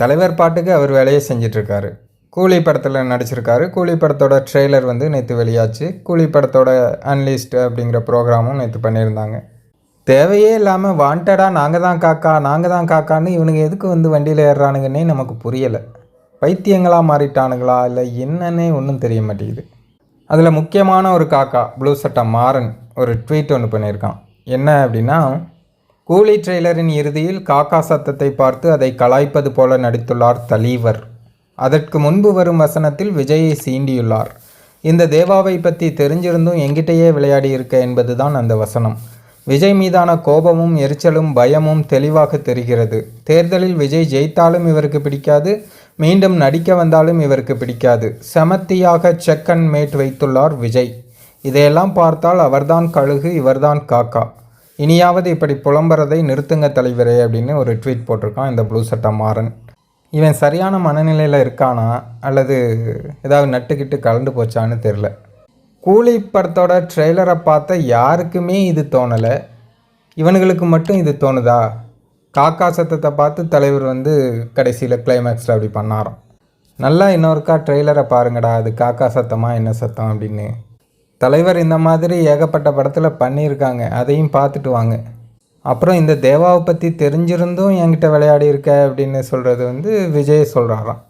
தலைவர் பாட்டுக்கு அவர் வேலையை செஞ்சிட்ருக்காரு. கூலி படத்தில் நடிச்சிருக்காரு. கூலி படத்தோட ட்ரெய்லர் வந்து நேற்று வெளியாச்சு. கூலி படத்தோட அன்லிஸ்ட் அப்படிங்கிற ப்ரோக்ராமும் நேற்று பண்ணியிருந்தாங்க. தேவையே இல்லாமல் வாண்டடாக நாங்கள் தான் காக்கா நாங்கள் தான் காக்கான்னு இவனுங்க எதுக்கு வந்து வண்டியில் ஏறுறானுங்கன்னே நமக்கு புரியலை. பைத்தியங்களாக மாறிட்டானுங்களா? இல்லை என்னன்னே ஒன்றும் தெரிய மாட்டேங்குது. அதில் முக்கியமான ஒரு காக்கா ப்ளூ சட்டை மாறன் ஒரு ட்வீட் ஒன்று பண்ணியிருக்கான். என்ன அப்படின்னா கூலி ட்ரெய்லரின் இறுதியில் காக்கா சத்தத்தை பார்த்து அதை கலாய்ப்பது போல நடித்துள்ளார் தலீவர். அதற்கு முன்பு வரும் வசனத்தில் விஜயை சீண்டியுள்ளார். இந்த தேவாவை பற்றி தெரிஞ்சிருந்தும் எங்கிட்டேயே விளையாடி இருக்க என்பதுதான் அந்த வசனம். விஜய் மீதான கோபமும் எரிச்சலும் பயமும் தெளிவாக தெரிகிறது. தேர்தலில் விஜய் ஜெயித்தாலும் இவருக்கு பிடிக்காது மீண்டும் நடிக்க வந்தாலும் இவருக்கு பிடிக்காது. செமத்தியாக செக் அண்ட் மேட் வைத்துள்ளார் விஜய். இதையெல்லாம் பார்த்தால் அவர்தான் கழுகு இவர்தான் காக்கா. இனியாவது இப்படி புலம்புறதை நிறுத்துங்க தலைவரே அப்படின்னு ஒரு ட்வீட் போட்டிருக்கான் இந்த ப்ளூ சட்டை மாறன். இவன் சரியான மனநிலையில் இருக்கானா? அல்லது ஏதாவது நட்டுக்கிட்டு கலந்து போச்சான்னு தெரில கூலி படத்தோட ட்ரெய்லரை பார்த்த யாருக்குமே இது தோணலை. இவனுங்களுக்கு மட்டும் இது தோணுதா? காக்கா சத்தத்தை பார்த்து தலைவர் வந்து கடைசியில் கிளைமேக்ஸில் அப்படி பண்ணாராம். நல்லா இன்னொருக்கா ட்ரெய்லரை பாருங்கடா அது காக்கா சத்தமாக என்ன சத்தம் அப்படின்னு. தலைவர் இந்த மாதிரி ஏகப்பட்ட படத்தில் பண்ணியிருக்காங்க. அதையும் பார்த்துட்டு வாங்க. அப்புறம் இந்த தேவாவை பற்றி தெரிஞ்சிருந்தும் என்கிட்ட விளையாடி இருக்க அப்படின்னு சொல்கிறது வந்து விஜய் சொல்கிறாராம்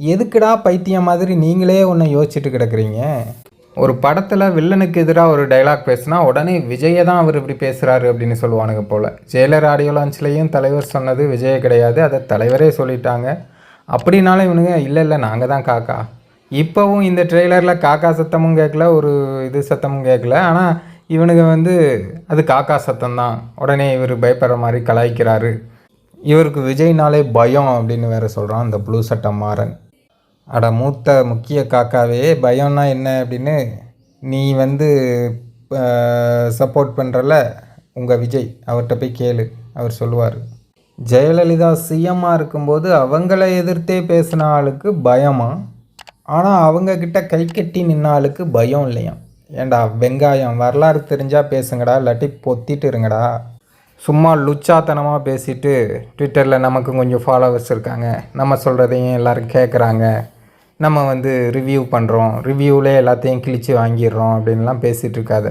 எதுக்குடா பைத்தியம் மாதிரி நீங்களே ஒன்று யோசிச்சுட்டு கிடக்குறீங்க? ஒரு படத்தில் வில்லனுக்கு எதிராக ஒரு டைலாக் பேசினா உடனே விஜயை தான் அவர் இப்படி பேசுகிறாரு அப்படின்னு சொல்லுவானுங்க போல். ஜெயலர் ஆடியோ லான்ச்லேயும் தலைவர் சொன்னது விஜய கிடையாது அதை தலைவரே சொல்லிட்டாங்க. அப்படின்னாலும் இவனுங்க இல்லை இல்லை நாங்கள் தான் காக்கா. இப்போவும் இந்த ட்ரெய்லரில் காக்கா சத்தமும் கேட்கல ஒரு இது சத்தமும் கேட்கல ஆனால் இவனுங்க வந்து அது காக்கா சத்தம்தான். உடனே இவர் பயப்படுற மாதிரி கலாய்க்கிறாரு. இவருக்கு விஜய்னாலே பயம் அப்படின்னு வேற சொல்கிறான் அந்த ப்ளூ சட்டம் மாறன். அட மூத்த முக்கிய காக்காவே பயம்னா என்ன அப்படின்னு நீ வந்து சப்போர்ட் பண்ணுறல உங்கள் விஜய் அவர்கிட்ட போய் கேளு அவர் சொல்லுவார். ஜெயலலிதா சிஎம்மாக இருக்கும்போது அவங்கள எதிர்த்தே பேசின ஆளுக்கு பயமா? ஆனால் அவங்கக்கிட்ட கை கட்டி நின்ன ஆளுக்கு பயம் இல்லையாம் ஏண்டா வெங்காயம் வரலாறு தெரிஞ்சால் பேசுங்கடா இல்லாட்டி பொத்திட்டு இருங்கடா. சும்மா லுச்சாத்தனமாக பேசிட்டு ட்விட்டரில் நமக்கு கொஞ்சம் ஃபாலோவர்ஸ் இருக்காங்க. நம்ம சொல்கிறதையும் எல்லோரும் கேட்குறாங்க நம்ம வந்து ரிவ்யூ பண்ணுறோம் ரிவ்யூவிலே எல்லாத்தையும் கிழிச்சு வாங்கிடுறோம் அப்படின்லாம் பேசிகிட்டு இருக்காத.